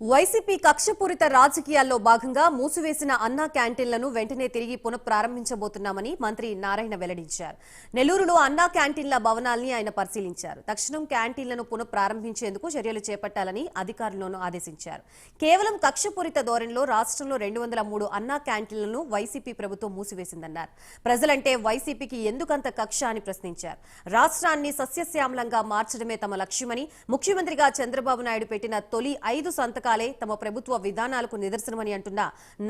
YCP కక్షపూరిత రాజకీయాల్లో భాగంగా మూసివేసిన అన్నా క్యాంటీన్లను వెంటనే తిరిగి పునఃప్రారంభించబోతున్నామని మంత్రి నారాయణ వెల్లడించారు. నెల్లూరులో అన్నా క్యాంటీన్ల భవనాల్ని ఆయన పరిశీలించారు. తక్షణం క్యాంటీన్లను పునఃప్రారంభించేందుకు చర్యలు చేపట్టాలని అధికారులను ఆదేశించారు. కేవలం కక్షపూరిత ధోరణిలో రాష్ట్రంలో రెండు వందల మూడు అన్నా క్యాంటీన్లను వైసీపీ ప్రభుత్వం మూసివేసిందన్నారు. ప్రజలంటే వైసీపీకి ఎందుకంత కక్ష అని ప్రశ్నించారు. రాష్ట్రాన్ని సస్యశ్యామలంగా మార్చడమే తమ లక్ష్యమని ముఖ్యమంత్రిగా చంద్రబాబు నాయుడు పెట్టిన తొలి ఐదు పథకాలే తమ ప్రభుత్వ విధానాలకు నిదర్శనమని అంటున్న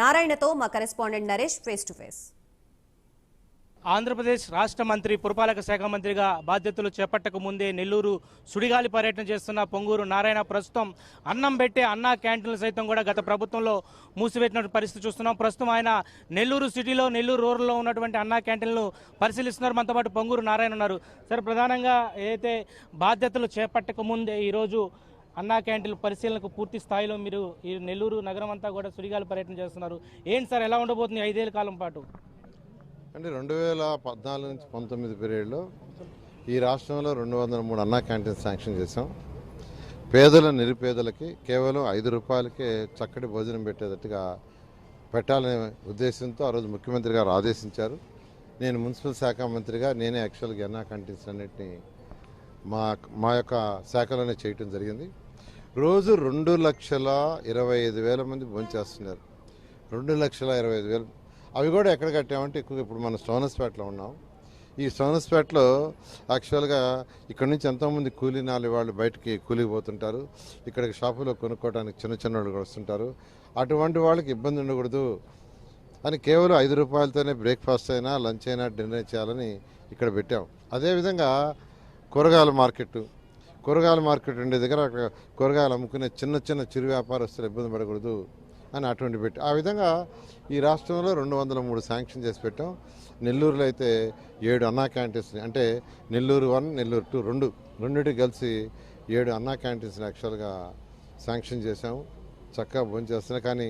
నారాయణతో మా correspondent Naresh face to face. Andhra Pradesh రాష్ట్ర మంత్రి పురపాలక శాఖ మంత్రిగా బాధ్యతలు చేపట్టక ముందే నెల్లూరు సుడిగాలి పర్యటన చేస్తున్న పొంగూరు నారాయణ ప్రస్తుతం అన్నం పెట్టే అన్నా క్యాంటీన్లు సైతం కూడా గత ప్రభుత్వంలో మూసివేసిన పరిస్థితి చూస్తున్నాం. ప్రస్తుతం ఆయన నెల్లూరు సిటీలో నెల్లూరు రూరల్లో ఉన్నటువంటి అన్నా క్యాంటీన్లు పరిశీలిస్తున్నారు. మనతో పాటు పొంగూరు నారాయణ ఉన్నారు. సార్ ప్రధానంగా ఏదైతే బాధ్యతలు చేపట్టక ముందే ఈరోజు అన్నా క్యాంటీన్ల పరిశీలనకు పూర్తి స్థాయిలో మీరు ఈ నెల్లూరు నగరం అంతా కూడా సుడిగాలి పర్యటన చేస్తున్నారు. ఏంటి సార్ ఎలా ఉండబోతుంది ఐదేళ్ళ ఐదేళ్ళ కాలం పాటు? అంటే రెండు వేల పద్నాలుగు నుంచి పంతొమ్మిది పీరియడ్లో ఈ రాష్ట్రంలో రెండు వందల మూడు అన్నా క్యాంటీన్ శాంక్షన్ చేశాం. పేదల నిరుపేదలకి కేవలం ఐదు రూపాయలకే చక్కటి భోజనం పెట్టేటట్టుగా పెట్టాలనే ఉద్దేశంతో ఆ రోజు ముఖ్యమంత్రి గారు ఆదేశించారు. నేను మున్సిపల్ శాఖ మంత్రిగా నేనే యాక్చువల్గా అన్నా క్యాంటీన్స్ అన్నింటినీ మా మా యొక్క శాఖలోనే చేయటం జరిగింది. రోజు రెండు లక్షల ఇరవై ఐదు వేల మంది భోంచేస్తున్నారు రెండు లక్షల ఇరవై ఐదు వేలు. అవి కూడా ఎక్కడ కట్టామంటే ఎక్కువ ఇప్పుడు మనం సోనస్పేటలో ఉన్నాం. ఈ సోనస్పేటలో యాక్చువల్గా ఇక్కడ నుంచి ఎంతోమంది కూలీ నాలి వాళ్ళు బయటికి కూలికి పోతుంటారు. ఇక్కడికి షాపులో కొనుక్కోవడానికి చిన్న చిన్న వాళ్ళు కూడా వస్తుంటారు. అటువంటి వాళ్ళకి ఇబ్బంది ఉండకూడదు అని కేవలం ఐదు రూపాయలతోనే బ్రేక్ఫాస్ట్ అయినా లంచ్ అయినా డిన్నర్ చేయాలని ఇక్కడ పెట్టాం. అదేవిధంగా కూరగాయల మార్కెట్ కూరగాయల మార్కెట్ ఉండే దగ్గర అక్కడ కూరగాయలు అమ్ముకునే చిన్న చిన్న చిరు వ్యాపారస్తులు ఇబ్బంది పడకూడదు అని అటువంటి పెట్టి ఆ విధంగా ఈ రాష్ట్రంలో రెండు వందల మూడు శాంక్షన్ చేసి పెట్టాం. నెల్లూరులో అయితే ఏడు అన్నా క్యాంటీన్స్ అంటే నెల్లూరు వన్ నెల్లూరు టూ రెండు రెండింటికి కలిసి ఏడు అన్నా క్యాంటీన్స్ యాక్చువల్గా శాంక్షన్ చేశాము చక్కగా భోంచేస్తున్నాయి కానీ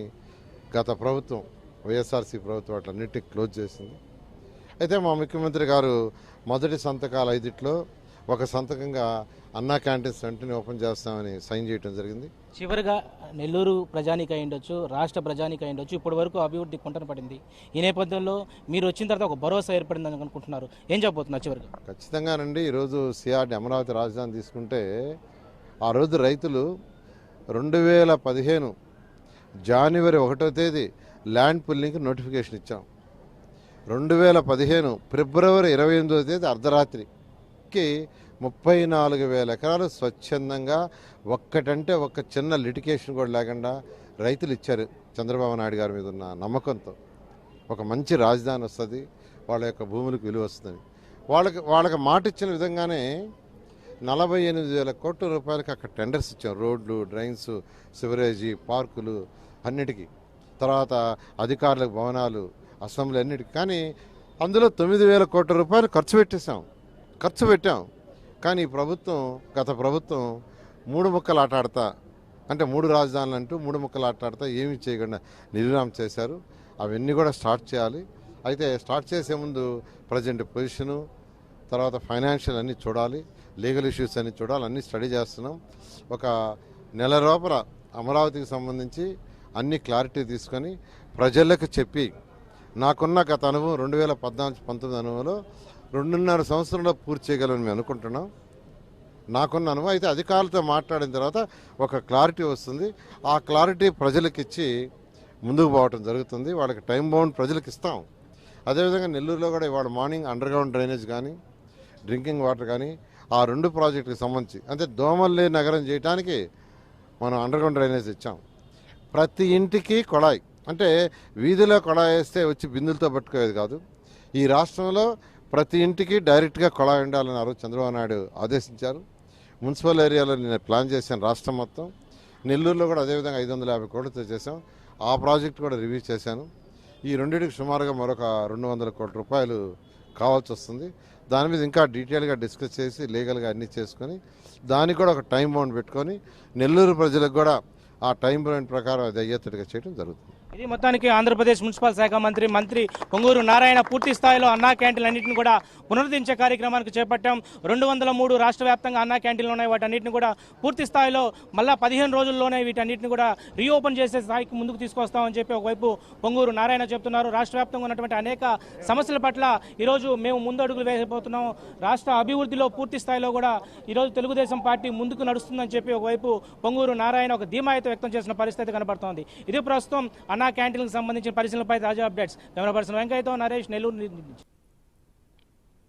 గత ప్రభుత్వం వైఎస్ఆర్సీ ప్రభుత్వం అట్లన్నిటికీ క్లోజ్ చేసింది. అయితే మా ముఖ్యమంత్రి గారు మొదటి సంతకాలు ఐదిట్లో ఒక సంతకంగా అన్నా క్యాంటీన్స్ వెంటనే ఓపెన్ చేస్తామని సైన్ చేయడం జరిగింది. చివరిగా నెల్లూరు ప్రజానికి అయి ఉండొచ్చు రాష్ట్ర ప్రజానికి అయి ఉండొచ్చు ఇప్పటి వరకు అభివృద్ధి కుంటన పడింది. ఈ నేపథ్యంలో మీరు వచ్చిన తర్వాత ఒక భరోసా ఏర్పడిందని అనుకుంటున్నారు. ఏం చెప్పబోతున్నారు చివరిగా? ఖచ్చితంగానండి ఈరోజు సిఆర్డి అమరావతి రాజధాని తీసుకుంటే ఆ రోజు రైతులు రెండు వేల పదిహేను జనవరి ఒకటో తేదీ ల్యాండ్ పుల్లింగ్కి నోటిఫికేషన్ ఇచ్చాం. రెండు వేల పదిహేను ఫిబ్రవరి ఇరవై ఎనిమిదో తేదీ అర్ధరాత్రికి ముప్పై నాలుగు వేల ఎకరాలు స్వచ్ఛందంగా ఒక్కటంటే ఒక్క చిన్న లిటికేషన్ కూడా లేకుండా రైతులు ఇచ్చారు చంద్రబాబు నాయుడు గారి మీద ఉన్న నమ్మకంతో. ఒక మంచి రాజధాని వస్తుంది వాళ్ళ యొక్క భూములకు విలువ వస్తుంది. వాళ్ళకి వాళ్ళకి మాట ఇచ్చిన విధంగానే నలభై ఎనిమిది వేల కోట్ల రూపాయలకి అక్కడ టెండర్స్ ఇచ్చాం రోడ్లు డ్రైన్స్ సివరేజీ పార్కులు అన్నిటికీ. తర్వాత అధికారులకు భవనాలు అసెంబ్లీ అన్నిటికీ. కానీ అందులో తొమ్మిది వేల కోట్ల రూపాయలు ఖర్చు పెట్టేశాం. ఖర్చు పెట్టాం. కానీ ప్రభుత్వం గత ప్రభుత్వం మూడు ముక్కలు ఆటాడతా అంటే మూడు రాజధానులు అంటూ మూడు ముక్కలు ఆటాడతా ఏమీ చేయకుండా నిర్విరామం చేశారు. అవన్నీ కూడా స్టార్ట్ చేయాలి. అయితే స్టార్ట్ చేసే ముందు ప్రజెంట్ పొజిషను తర్వాత ఫైనాన్షియల్ అన్నీ చూడాలి లీగల్ ఇష్యూస్ అన్నీ చూడాలి అన్నీ స్టడీ చేస్తున్నాం. ఒక నెల లోపల అమరావతికి సంబంధించి అన్ని క్లారిటీ తీసుకొని ప్రజలకు చెప్పి నాకున్న గత అనుభవం రెండు వేల పద్నాలుగు పంతొమ్మిది అనుభవంలో రెండున్నర సంవత్సరంలో పూర్తి చేయగలని మేము అనుకుంటున్నాం. నాకున్న అనుభవం అయితే అధికారులతో మాట్లాడిన తర్వాత ఒక క్లారిటీ వస్తుంది. ఆ క్లారిటీ ప్రజలకు ఇచ్చి ముందుకు పోవటం జరుగుతుంది. వాళ్ళకి టైం బౌండ్ ప్రజలకు ఇస్తాం అదేవిధంగా నెల్లూరులో కూడా ఇవాళ మార్నింగ్ అండర్ గ్రౌండ్ డ్రైనేజ్ కానీ డ్రింకింగ్ వాటర్ కానీ ఆ రెండు ప్రాజెక్టుకి సంబంధించి అంటే దోమల్లే నగరం చేయడానికి మనం అండర్ గ్రౌండ్ డ్రైనేజ్ ఇచ్చాం. ప్రతి ఇంటికి కొళాయి. అంటే వీధిలో కొళాయి వేస్తే వచ్చి బిందులతో పట్టుకునేది కాదు. ఈ రాష్ట్రంలో ప్రతి ఇంటికి డైరెక్ట్గా కొళాయి ఉండాలని చంద్రబాబు నాయుడు ఆదేశించారు. మున్సిపల్ ఏరియాలో నేను ప్లాన్ చేశాను రాష్ట్రం మొత్తం. నెల్లూరులో కూడా అదేవిధంగా ఐదు వందల యాభై కోట్లతో చేశాం. ఆ ప్రాజెక్ట్ కూడా రివ్యూ చేశాను. ఈ రెండింటికి సుమారుగా మరొక రెండు వందల కోట్ల రూపాయలు కావాల్సి వస్తుంది. దాని మీద ఇంకా డీటెయిల్గా డిస్కస్ చేసి లీగల్గా అన్నీ చేసుకొని దానికి కూడా ఒక టైం బౌండ్ పెట్టుకొని నెల్లూరు ప్రజలకు కూడా ఆ టైం బౌండ్ ప్రకారం అది అయ్యేటట్టుగా చేయడం జరుగుతుంది. ఇది మొత్తానికి ఆంధ్రప్రదేశ్ మున్సిపల్ శాఖ మంత్రి మంత్రి పొంగూరు నారాయణ పూర్తి స్థాయిలో అన్నా క్యాంటీన్లు అన్నింటిని కూడా పునరుద్ధరించే కార్యక్రమానికి చేపట్టాం. రెండు వందల మూడు రాష్ట్ర వ్యాప్తంగా అన్నా క్యాంటీన్లు ఉన్నాయి. వాటన్నిటిని కూడా పూర్తి స్థాయిలో మళ్ళా పదిహేను రోజుల్లోనే వీటన్నిటిని కూడా రీఓపెన్ చేసే స్థాయికి ముందుకు తీసుకొస్తామని చెప్పి ఒకవైపు పొంగూరు నారాయణ చెప్తున్నారు. రాష్ట్ర వ్యాప్తంగా ఉన్నటువంటి అనేక సమస్యల పట్ల ఈరోజు మేము ముందడుగులు వేయబోతున్నాం. రాష్ట్ర అభివృద్ధిలో పూర్తి స్థాయిలో కూడా ఈరోజు తెలుగుదేశం పార్టీ ముందుకు నడుస్తుందని చెప్పి ఒకవైపు పొంగూరు నారాయణ ఒక ధీమాయిత వ్యక్తం చేసిన పరిస్థితి కనబడుతోంది. ఇది ప్రస్తుతం అన్నా క్యాంటీన్లకు సంబంధించిన పరిశీలనపై తాజా అప్డేట్స్. కెమెరా పర్సన్ వెంకయ్యతో నరేష్ నెల్లూరు నుంచి.